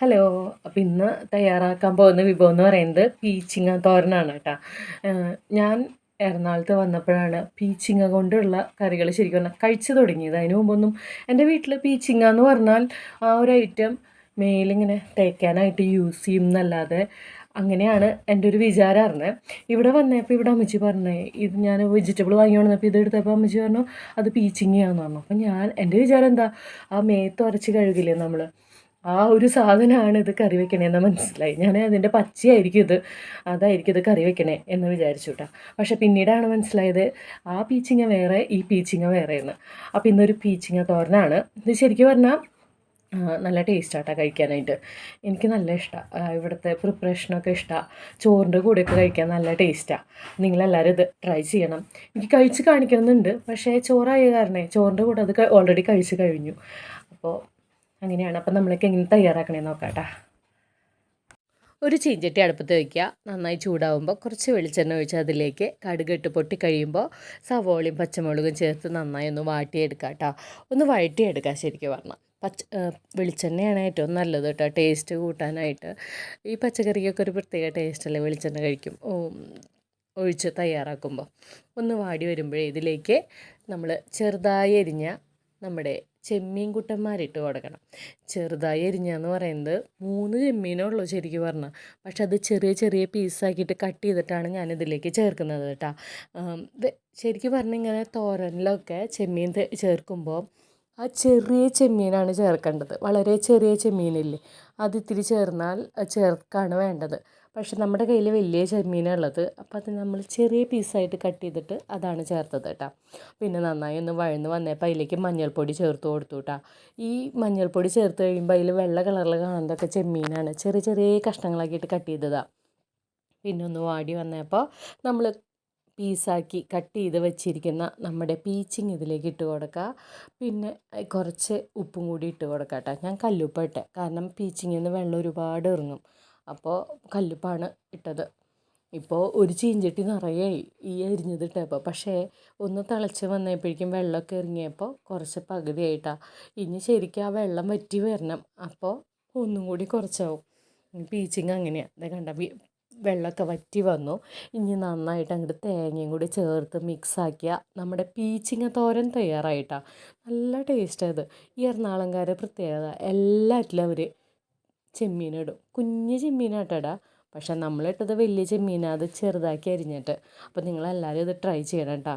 Hello അപ്പം ഇന്ന് തയ്യാറാക്കാൻ പോകുന്ന വിഭവം എന്ന് പറയുന്നത് പീച്ചിങ്ങ തോരനാണ് കേട്ടോ. ഞാൻ എറണാകുളത്ത് വന്നപ്പോഴാണ് പീച്ചിങ്ങ കൊണ്ടുള്ള കറികൾ ശരിക്കും പറഞ്ഞാൽ കഴിച്ചു തുടങ്ങിയത്. അതിന് മുമ്പൊന്നും എന്റെ വീട്ടിൽ പീച്ചിങ്ങ എന്ന് പറഞ്ഞാൽ ആ ഒരു ഐറ്റം മേലിങ്ങനെ തേക്കാനായിട്ട് യൂസ് ചെയ്യും എന്നല്ലാതെ അങ്ങനെയാണ് എന്റെ ഒരു വിചാരമായിരുന്നത് ഇവിടെ വന്നപ്പോൾ ഇവിടെ അമ്മച്ചി പറഞ്ഞേ ഇത് ഞാൻ വെജിറ്റബിൾ വാങ്ങി വന്നപ്പോൾ ഇത് എടുത്തപ്പോൾ അമ്മച്ചി പറഞ്ഞു അത് പീച്ചിങ്ങയാണെന്ന് പറഞ്ഞു. അപ്പം ഞാൻ എന്റെ വിചാരം എന്താ ആ മേത്ത് ഉരച്ച് കഴുകില്ലേ നമ്മൾ ആ ഒരു സാധനമാണ് ഇത് കറി വെക്കണേ വെക്കണേന്ന് മനസ്സിലായി. ഞാൻ അതിന്റെ പച്ചയായിരിക്കും ഇത്. അതായിരിക്കും ഇത് കറി വെക്കണേ എന്ന് വിചാരിച്ചു കേട്ടോ പക്ഷേ പിന്നീടാണ് മനസ്സിലായത് ആ പീച്ചിങ്ങ വേറെ ഈ പീച്ചിങ്ങ വേറെ എന്ന് അപ്പോൾ ഇന്നൊരു പീച്ചിങ്ങ തോരനാണ്. ഇത് ശരിക്കും പറഞ്ഞാൽ നല്ല ടേസ്റ്റാട്ടാ കഴിക്കാനായിട്ട്. എനിക്ക് നല്ല ഇഷ്ടമാണ് ഇവിടുത്തെ പ്രിപ്പറേഷനൊക്കെ ഇഷ്ടമാണ് ചോറിന്റെ കൂടെയൊക്കെ കഴിക്കാൻ നല്ല ടേസ്റ്റാണ് നിങ്ങളെല്ലാവരും ഇത് ട്രൈ ചെയ്യണം. എനിക്ക് കഴിച്ച് കാണിക്കണമെന്നുണ്ട് പക്ഷേ ചോറായ കാരണേ ചോറിന്റെ കൂടെ അത് ഓൾറെഡി കഴിച്ച് കഴിഞ്ഞു. അപ്പോൾ അങ്ങനെയാണ്. അപ്പം നമ്മളൊക്കെ എങ്ങനെ തയ്യാറാക്കണേ നോക്കാം ഒരു ചീഞ്ചട്ടി അടുപ്പത്ത് വയ്ക്കുക നന്നായി ചൂടാവുമ്പോൾ കുറച്ച് വെളിച്ചെണ്ണ ഒഴിച്ച് അതിലേക്ക് കടുക് ഇട്ട് പൊട്ടി കഴിയുമ്പോൾ സവോളയും പച്ചമുളകും ചേർത്ത് നന്നായി ഒന്ന് വാട്ടിയെടുക്കുക കേട്ടോ ഒന്ന് വഴറ്റിയെടുക്കുക ശരിക്കും പറഞ്ഞാൽ. പച്ച വെളിച്ചെണ്ണയാണ് ഏറ്റവും നല്ലത് കേട്ടോ. ടേസ്റ്റ് കൂട്ടാനായിട്ട്. ഈ പച്ചക്കറിക്കൊക്കെ ഒരു പ്രത്യേക ടേസ്റ്റല്ലേ വെളിച്ചെണ്ണ കഴിക്കും. ഒഴിച്ച് തയ്യാറാക്കുമ്പോൾ. ഒന്ന് വാടി വരുമ്പോഴേ ഇതിലേക്ക് നമ്മൾ ചെറുതായി എരിഞ്ഞ നമ്മുടെ ചെമ്മീൻ കുട്ടന്മാരിട്ട് കൊടുക്കണം. ചെറുതായി എരിഞ്ഞാന്ന് പറയുന്നത് മൂന്ന് ചെമ്മീനേ ഉള്ളൂ ശരിക്കും പറഞ്ഞാൽ പക്ഷെ അത് ചെറിയ ചെറിയ പീസാക്കിയിട്ട് കട്ട് ചെയ്തിട്ടാണ് ഞാനിതിലേക്ക് ചേർക്കുന്നത് കേട്ടോ. ശരിക്കും പറഞ്ഞാൽ ഇങ്ങനെ തോരനിലൊക്കെ ചെമ്മീൻ ചേർക്കുമ്പോൾ ആ ചെറിയ ചെമ്മീനാണ് ചേർക്കേണ്ടത്. വളരെ ചെറിയ ചെമ്മീനില്ലേ? അത് ഇത്തിരി ചേർന്നാൽ ചേർക്കാണ് വേണ്ടത്. പക്ഷെ നമ്മുടെ കയ്യിൽ വലിയ ചെമ്മീനുള്ളത് അപ്പോൾ അത് നമ്മൾ ചെറിയ പീസായിട്ട് കട്ട് ചെയ്തിട്ട് അതാണ് ചേർത്തത് കേട്ടോ പിന്നെ നന്നായി ഒന്ന് വഴന്ന് വന്നപ്പോൾ അതിലേക്ക് മഞ്ഞൾപ്പൊടി ചേർത്ത് കൊടുത്തു കേട്ടോ ഈ മഞ്ഞൾപ്പൊടി ചേർത്ത് കഴിയുമ്പോൾ അതിൽ വെള്ള കളറിൽ കാണുന്നതൊക്കെ ചെമ്മീനാണ്. ചെറിയ ചെറിയ കഷ്ണങ്ങളാക്കിയിട്ട് കട്ട് ചെയ്തതാണ് പിന്നെ ഒന്ന് വാടി വന്നപ്പോൾ നമ്മൾ പീസാക്കി കട്ട് ചെയ്ത് വെച്ചിരിക്കുന്ന നമ്മുടെ പീച്ചിങ് ഇതിലേക്ക് ഇട്ട് കൊടുക്കുക പിന്നെ കുറച്ച് ഉപ്പും കൂടി ഇട്ട് കൊടുക്കാം കേട്ടോ ഞാൻ കല്ലുപ്പ് ഇട്ടെ. കാരണം പീച്ചിങ്ങിൽ നിന്ന് വെള്ളം ഒരുപാട് ഇറങ്ങും. അപ്പോൾ കല്ലുപ്പാണ് ഇട്ടത്. ഇപ്പോൾ ഒരു ചീഞ്ചട്ടി നിറയെ ഈ അരിഞ്ഞത് ഇട്ടപ്പോൾ പക്ഷേ ഒന്ന് തിളച്ച് വന്നപ്പോഴേക്കും വെള്ളമൊക്കെ ഇറങ്ങിയപ്പോൾ കുറച്ച് പകുതിയായിട്ടാണ് ഇനി ശരിക്കും ആ വെള്ളം വറ്റി വരണം. അപ്പോൾ ഒന്നും കൂടി കുറച്ചാവും. പീച്ചിങ് അങ്ങനെയാണ് അത് കണ്ട വെള്ളമൊക്കെ വറ്റി വന്നു. ഇനി നന്നായിട്ട് അങ്ങോട്ട് തേങ്ങയും കൂടി ചേർത്ത് മിക്സാക്കിയ നമ്മുടെ പീച്ചിങ്ങ തോരൻ തയ്യാറായിട്ടാണ് നല്ല ടേസ്റ്റ് അത് ഈ എറണാകുളംകാരെ പ്രത്യേകത. എല്ലാറ്റിലും അവർ ചെമ്മീനിടും. കുഞ്ഞ് ചെമ്മീനാട്ടടാ. പക്ഷെ നമ്മളിട്ടത് വലിയ ചെമ്മീനാണ് അത് ചെറുതാക്കി അരിഞ്ഞിട്ട്. അപ്പോൾ നിങ്ങളെല്ലാവരും ഇത് ട്രൈ ചെയ്യണം കേട്ടോ